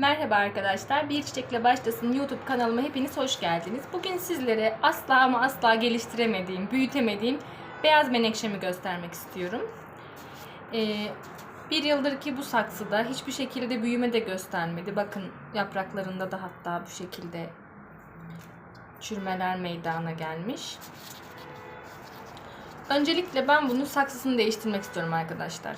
Merhaba arkadaşlar. Bir Çiçekle Başlasın YouTube kanalıma hepiniz hoş geldiniz. Bugün sizlere asla ama asla geliştiremediğim, büyütemediğim beyaz menekşemi göstermek istiyorum. Ee, bir yıldır ki bu saksıda hiçbir şekilde büyüme de göstermedi. Bakın yapraklarında da hatta bu şekilde çürümeler meydana gelmiş. Öncelikle ben bunun saksısını değiştirmek istiyorum arkadaşlar.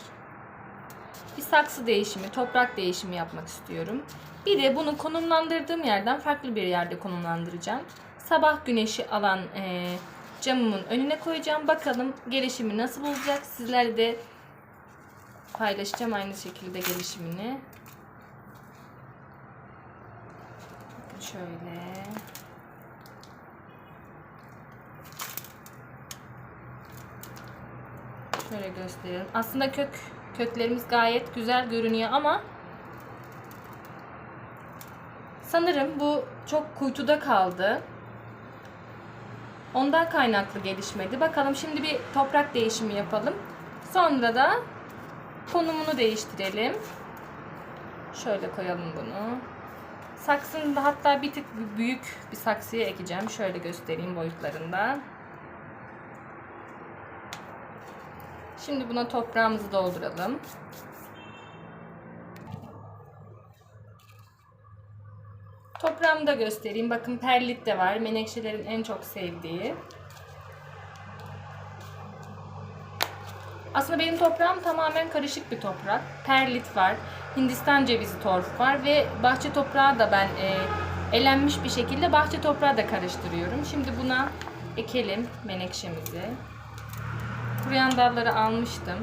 Bir saksı değişimi, toprak değişimi yapmak istiyorum. Bir de bunu konumlandırdığım yerden farklı bir yerde konumlandıracağım. Sabah güneşi alan e, camımın önüne koyacağım. Bakalım gelişimi nasıl olacak. Sizlerle de paylaşacağım aynı şekilde gelişimini. Şöyle. Şöyle göstereyim. Aslında kök köklerimiz gayet güzel görünüyor ama sanırım bu çok kuytuda kaldı. Ondan kaynaklı gelişmedi. Bakalım şimdi bir toprak değişimi yapalım. Sonra da konumunu değiştirelim. Şöyle koyalım bunu. Saksını da hatta bir tık büyük bir saksıya ekeceğim. Şöyle göstereyim boyutlarında. Şimdi buna toprağımızı dolduralım. Toprağımı da göstereyim. Bakın perlit de var. Menekşelerin en çok sevdiği. Aslında benim toprağım tamamen karışık bir toprak. Perlit var, Hindistan cevizi torf var ve bahçe toprağı da ben e, elenmiş bir şekilde bahçe toprağı da karıştırıyorum. Şimdi buna ekelim menekşemizi. Kuruyan dalları almıştım.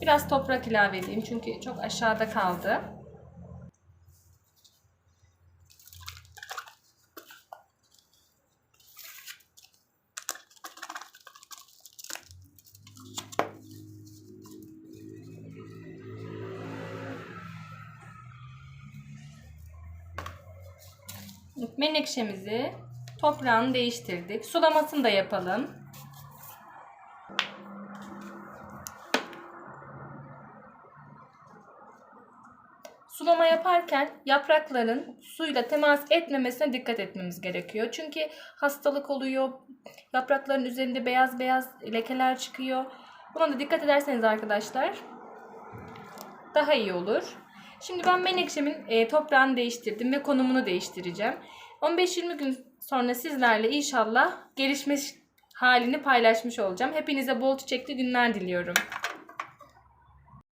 Biraz toprak ilave edeyim çünkü çok aşağıda kaldı. Menekşemizi toprağını değiştirdik. Sulamasını da yapalım. Sulama yaparken yaprakların suyla temas etmemesine dikkat etmemiz gerekiyor. Çünkü hastalık oluyor. Yaprakların üzerinde beyaz beyaz lekeler çıkıyor. Buna da dikkat ederseniz arkadaşlar daha iyi olur. Şimdi ben menekşemin e, toprağını değiştirdim ve konumunu değiştireceğim. 15-20 gün sonra sizlerle inşallah gelişmiş halini paylaşmış olacağım. Hepinize bol çiçekli günler diliyorum.